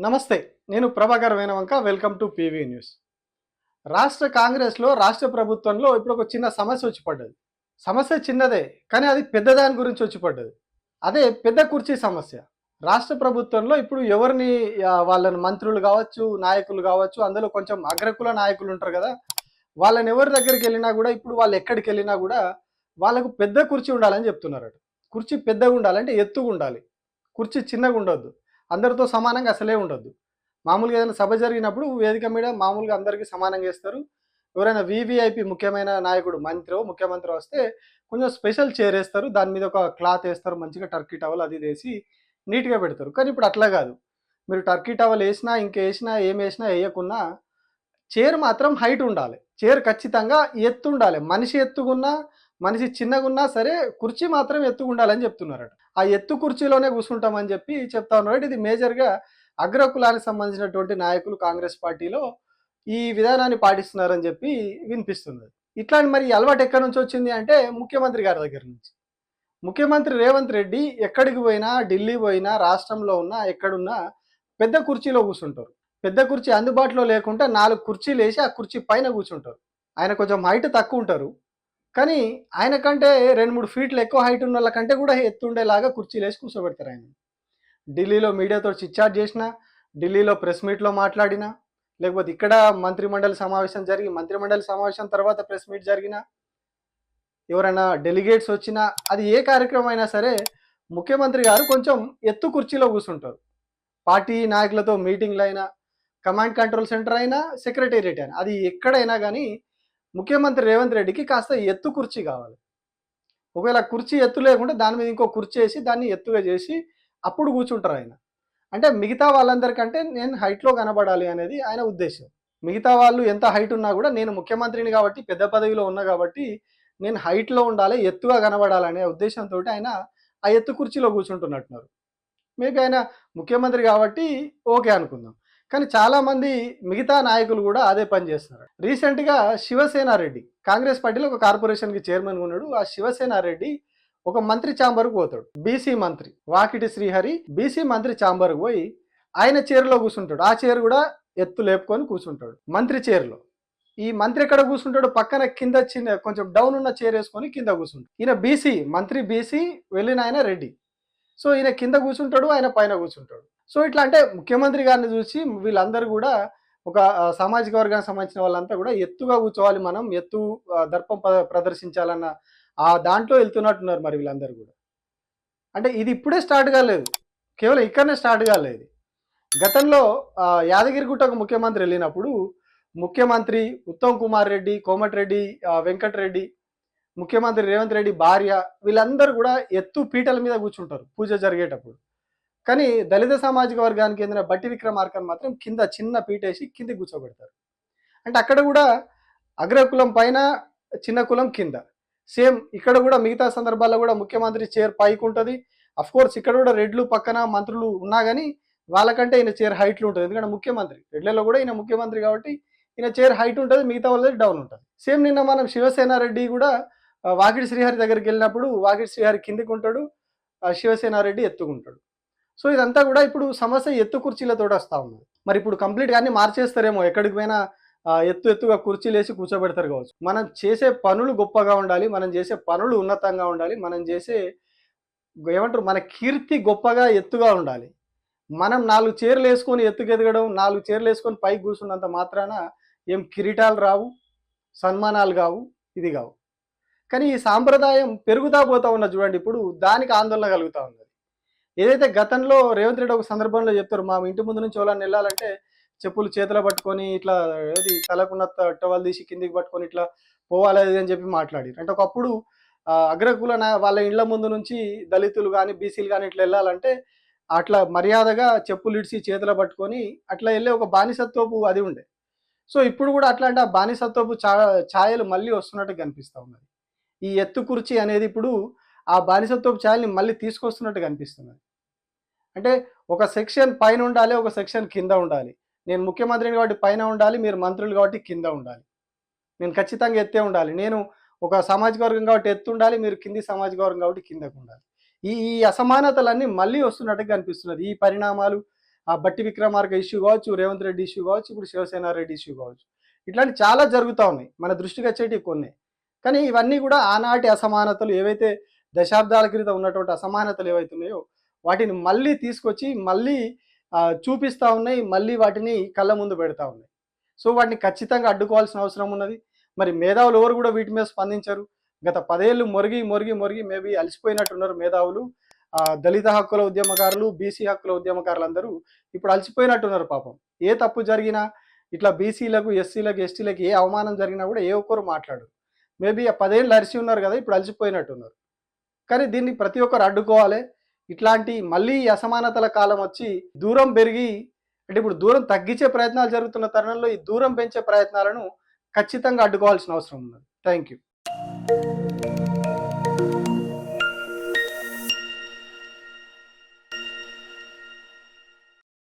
నమస్తే నేను Prabhakar Venavanka welcome to PV news. రాష్ట్ర కాంగ్రెస్లో రాష్ట్ర ప్రభుత్వంలో ఇప్పుడు ఒక చిన్న సమస్య వచ్చి పడ్డది. సమస్య చిన్నదే కానీ అది పెద్దదాని గురించి వచ్చి పడ్డది. అదే పెద్ద కుర్చీ సమస్య. రాష్ట్ర ప్రభుత్వంలో ఇప్పుడు ఎవరిని వాళ్ళని మంత్రులు కావచ్చు నాయకులు కావచ్చు అందులో కొంచెం అగ్రకుల నాయకులు ఉంటారు కదా వాళ్ళని ఎవరి దగ్గరికి వెళ్ళినా కూడా ఇప్పుడు వాళ్ళు ఎక్కడికి వెళ్ళినా కూడా వాళ్ళకు పెద్ద కుర్చీ ఉండాలని చెప్తున్నారట. కుర్చీ పెద్దగా ఉండాలంటే ఎత్తుగా ఉండాలి. కుర్చీ చిన్నగా ఉండొద్దు. అందరితో సమానంగా అసలే ఉండొద్దు. మామూలుగా ఏదైనా సభ జరిగినప్పుడు వేదిక మీద మామూలుగా అందరికీ సమానంగా ఇస్తారు ఎవరైనా వివిఐపి ముఖ్యమైన నాయకుడు మంత్రి ముఖ్యమంత్రి వస్తే కొంచెం స్పెషల్ చైర్ వేస్తారు. దాని మీద ఒక క్లాత్ వేస్తారు. మంచిగా టర్కీ టవల్ అది వేసి నీట్గా పెడతారు. కానీ ఇప్పుడు అట్లా కాదు. మీరు టర్కీ టవల్ వేసినా ఇంకా వేసినా ఏం వేసినా వేయకున్నా చైర్ మాత్రం హైట్ ఉండాలి. చైర్ ఖచ్చితంగా ఎత్తు ఉండాలి. మనిషి ఎత్తుకున్నా మనిషి చిన్నగున్నా సరే కుర్చీ మాత్రం ఎత్తుగా ఉండాలని చెప్తున్నారట. ఆ ఎత్తు కుర్చీలోనే కూర్చుంటామని చెప్పి చెప్తా ఉన్నారట. ఇది మేజర్గా అగ్రకులానికి సంబంధించినటువంటి నాయకులు కాంగ్రెస్ పార్టీలో ఈ విధానాన్ని పాటిస్తున్నారని చెప్పి వినిపిస్తుంది ఇట్లాంటి మరి అలవాటు ఎక్కడి నుంచి వచ్చింది అంటే ముఖ్యమంత్రి గారి దగ్గర నుంచి. ముఖ్యమంత్రి రేవంత్ రెడ్డి ఎక్కడికి పోయినా ఢిల్లీ పోయినా రాష్ట్రంలో ఉన్నా ఎక్కడున్నా పెద్ద కుర్చీలో కూర్చుంటారు పెద్ద కుర్చీ అందుబాటులో లేకుండా నాలుగు కుర్చీలు వేసి ఆ కుర్చీ పైన కూర్చుంటారు ఆయన కొంచెం హైట్ తక్కువ ఉంటారు. కానీ ఆయన కంటే రెండు మూడు ఫీట్లు ఎక్కువ హైట్ ఉన్న వాళ్ళ కంటే కూడా ఎత్తుండేలాగా కుర్చీలు వేసి కూర్చోబెడతారు ఆయన. ఢిల్లీలో మీడియాతో చిట్చాట్ చేసిన ఢిల్లీలో ప్రెస్ మీట్లో మాట్లాడిన లేకపోతే ఇక్కడ మంత్రిమండలి సమావేశం జరిగి మంత్రిమండలి సమావేశం తర్వాత ప్రెస్ మీట్ జరిగిన ఎవరైనా డెలిగేట్స్ వచ్చినా అది ఏ కార్యక్రమం అయినా సరే ముఖ్యమంత్రి గారు కొంచెం ఎత్తు కుర్చీలో కూర్చుంటారు. పార్టీ నాయకులతో మీటింగ్లు అయినా కమాండ్ కంట్రోల్ సెంటర్ అయినా సెక్రటేరియట్ అయినా అది ఎక్కడైనా కానీ ముఖ్యమంత్రి రేవంత్ రెడ్డికి కాస్త ఎత్తు కుర్చీ కావాలి. ఒకవేళ కుర్చీ ఎత్తు లేకుంటే దాని మీద ఇంకో కుర్చీ వేసి దాన్ని ఎత్తుగా చేసి అప్పుడు కూర్చుంటారు ఆయన. అంటే మిగతా వాళ్ళందరికంటే నేను హైట్లో కనబడాలి అనేది ఆయన ఉద్దేశం. మిగతా వాళ్ళు ఎంత హైట్ ఉన్నా కూడా నేను ముఖ్యమంత్రిని కాబట్టి పెద్ద పదవిలో ఉన్నా కాబట్టి నేను హైట్లో ఉండాలి ఎత్తుగా కనబడాలనే ఉద్దేశంతో ఆయన ఆ ఎత్తు కుర్చీలో కూర్చుంటున్నట్టున్నారు. మేబీ ఆయన ముఖ్యమంత్రి కాబట్టి ఓకే అనుకుందాం. కానీ చాలా మంది మిగతా నాయకులు కూడా అదే పని చేస్తున్నారు. రీసెంట్గా శివసేన రెడ్డి కాంగ్రెస్ పార్టీలో ఒక కార్పొరేషన్కి చైర్మన్ ఉన్నాడు. ఆ శివసేన రెడ్డి ఒక మంత్రి ఛాంబర్కు పోతాడు. బీసీ మంత్రి వాకిటి శ్రీహరి బీసీ మంత్రి ఛాంబర్కు పోయి ఆయన చైర్లో కూర్చుంటాడు ఆ చైర్ కూడా ఎత్తు లేపుకొని కూర్చుంటాడు మంత్రి చైర్లో. ఈ మంత్రి ఎక్కడ కూర్చుంటాడు పక్కన కింద చిన్న కొంచెం డౌన్ ఉన్న చైర్ వేసుకొని కింద కూర్చుంటాడు ఈయన బీసీ మంత్రి బీసీ వెళ్ళిన ఆయన రెడ్డి. సో ఈయన కింద కూర్చుంటాడు ఆయన పైన కూర్చుంటాడు సో ఇట్లా అంటే ముఖ్యమంత్రి గారిని చూసి వీళ్ళందరూ కూడా ఒక సామాజిక వర్గానికి సంబంధించిన వాళ్ళంతా కూడా ఎత్తుగా కూర్చోవాలి మనం ఎత్తు దర్పం ప్రదర్శించాలన్న ఆ దాంట్లో వెళ్తున్నట్టున్నారు మరి వీళ్ళందరూ కూడా. అంటే ఇది ఇప్పుడే స్టార్ట్ కాలేదు. కేవలం ఇక్కడనే స్టార్ట్ కాలేదు. గతంలో ఆ, యాదగిరిగుట్టకు ముఖ్యమంత్రి వెళ్ళినప్పుడు ముఖ్యమంత్రి ఉత్తమ్ కుమార్ రెడ్డి కోమటిరెడ్డి వెంకటరెడ్డి ముఖ్యమంత్రి రేవంత్ రెడ్డి భార్య వీళ్ళందరూ కూడా ఎత్తు పీటల మీద కూర్చుంటారు పూజ జరిగేటప్పుడు. కానీ దళిత సామాజిక వర్గానికి చెందిన బట్టి విక్రమార్కన్ మాత్రం కింద చిన్న పీటేసి కింద కూర్చోబెడతారు. అంటే అక్కడ కూడా అగ్రకులం పైన చిన్న కులం కింద. సేమ్ ఇక్కడ కూడా మిగతా సందర్భాల్లో కూడా ముఖ్యమంత్రి చైర్ పైకి ఉంటుంది. అఫ్ కోర్స్ ఇక్కడ కూడా రెడ్లు పక్కన మంత్రులు ఉన్నా కానీ వాళ్ళకంటే ఈయన చైర్ హైట్లు ఉంటుంది. ఎందుకంటే ముఖ్యమంత్రి. రెడ్లలో కూడా ఈయన ముఖ్యమంత్రి కాబట్టి ఈయన చైర్ హైట్ ఉంటుంది మిగతా వాళ్ళది డౌన్ ఉంటుంది. సేమ్ నిన్న మనం శివసేన రెడ్డి కూడా వాకిడి శ్రీహరి దగ్గరికి వెళ్ళినప్పుడు వాకిడి శ్రీహరి కిందికి ఉంటాడు శివసేన రెడ్డి ఎత్తుకుంటాడు. సో ఇదంతా కూడా ఇప్పుడు సమస్య ఎత్తు కుర్చీలతో వస్తూ ఉంది మరి ఇప్పుడు కంప్లీట్గా అన్ని మార్చేస్తారేమో ఎక్కడికి పోయినా ఎత్తు ఎత్తుగా కుర్చీలు వేసి కూర్చోబెడతారు కావచ్చు. మనం చేసే పనులు గొప్పగా ఉండాలి మనం చేసే పనులు ఉన్నతంగా ఉండాలి మనం చేసే ఏమంటారు మన కీర్తి గొప్పగా ఎత్తుగా ఉండాలి. మనం నాలుగు చీరలు వేసుకొని ఎత్తుకెదగడం నాలుగు చీరలు వేసుకొని పైకి కూర్చున్నంత మాత్రాన ఏం కిరీటాలు రావు సన్మానాలు కావు ఇది కావు. కానీ ఈ సాంప్రదాయం పెరుగుతా పోతా ఉన్న చూడండి ఇప్పుడు దానికి ఆందోళన కలుగుతూ ఉన్నది. ఏదైతే గతంలో రేవంత్ రెడ్డి ఒక సందర్భంలో చెప్తారు మా ఇంటి ముందు నుంచి ఎవరైనా వెళ్ళాలంటే చెప్పులు చేతిలో పట్టుకొని ఇట్లా ఏది తలకున్న త- టవల్ తీసి కిందికి పట్టుకొని ఇట్లా పోవాలి అని చెప్పి మాట్లాడారు. అంటే ఒకప్పుడు అగ్రకుల వాళ్ళ ఇండ్ల ముందు నుంచి దళితులు కానీ బీసీలు కానీ ఇట్లా వెళ్ళాలంటే అట్లా మర్యాదగా చెప్పులు ఇడిచి చేతిలో పట్టుకొని అట్లా వెళ్ళే ఒక బానిసత్వపు అది ఉండే. సో ఇప్పుడు కూడా అట్లాంటి ఆ బానిసత్వపు ఛాయలు మళ్ళీ వస్తున్నట్టు కనిపిస్తూ ఉన్నది. ఈ ఎత్తు కుర్చీ అనేది ఇప్పుడు ఆ బానిసత్వపు ఛాయల్ని మళ్ళీ తీసుకొస్తున్నట్టు కనిపిస్తున్నది. అంటే ఒక సెక్షన్ పైన ఉండాలి ఒక సెక్షన్ కింద ఉండాలి. నేను ముఖ్యమంత్రిని కాబట్టి పైన ఉండాలి మీరు మంత్రులు కాబట్టి కింద ఉండాలి. నేను ఖచ్చితంగా ఎత్తే ఉండాలి. నేను ఒక సామాజిక వర్గం కాబట్టి ఎత్తు ఉండాలి మీరు కింది సామాజిక వర్గం కాబట్టి కిందకు ఉండాలి. ఈ ఈ అసమానతలన్నీ మళ్ళీ వస్తున్నట్టుగా కనిపిస్తున్నది ఈ పరిణామాలు ఆ బట్టి విక్రమార్క ఇష్యూ కావచ్చు రేవంత్ రెడ్డి ఇష్యూ కావచ్చు ఇప్పుడు శివసేన రెడ్డి ఇష్యూ కావచ్చు. ఇట్లాంటి చాలా జరుగుతూ ఉన్నాయి. మన దృష్టికి వచ్చేటివి కొన్ని. కానీ ఇవన్నీ కూడా ఆనాటి అసమానతలు ఏవైతే దశాబ్దాల క్రితం ఉన్నటువంటి అసమానతలు ఏవైతున్నాయో వాటిని మళ్ళీ తీసుకొచ్చి మళ్ళీ చూపిస్తూ చూపిస్తా ఉన్నాయి. మళ్ళీ వాటిని కళ్ళ ముందు పెడతా ఉన్నాయి. సో వాటిని ఖచ్చితంగా అడ్డుకోవాల్సిన అవసరం ఉన్నది. మరి మేధావులు ఎవరు కూడా వీటి మీద స్పందించారు. గత పదేళ్ళు మొరిగి మొరిగి మొరిగి మేబీ అలసిపోయినట్టున్నారు మేధావులు. దళిత హక్కుల ఉద్యమకారులు బీసీ హక్కుల ఉద్యమకారులు అందరూ ఇప్పుడు అలసిపోయినట్టున్నారు పాపం. ఏ తప్పు జరిగినా ఇట్లా బీసీలకు ఎస్సీలకు ఎస్టీలకు ఏ అవమానం జరిగినా కూడా ఏ ఒక్కరు మాట్లాడు మేబీ ఆ పదేళ్ళు అరిసి ఉన్నారు కదా ఇప్పుడు అలసిపోయినట్టున్నారు. కానీ దీన్ని ప్రతి ఒక్కరు అడ్డుకోవాలి. ఇట్లాంటి మళ్ళీ అసమానతల కాలం వచ్చి దూరం పెరిగి అంటే ఇప్పుడు దూరం తగ్గించే ప్రయత్నాలు జరుగుతున్న తరుణంలో ఈ దూరం పెంచే ప్రయత్నాలను ఖచ్చితంగా అడ్డుకోవాల్సిన అవసరం ఉన్నది. Thank you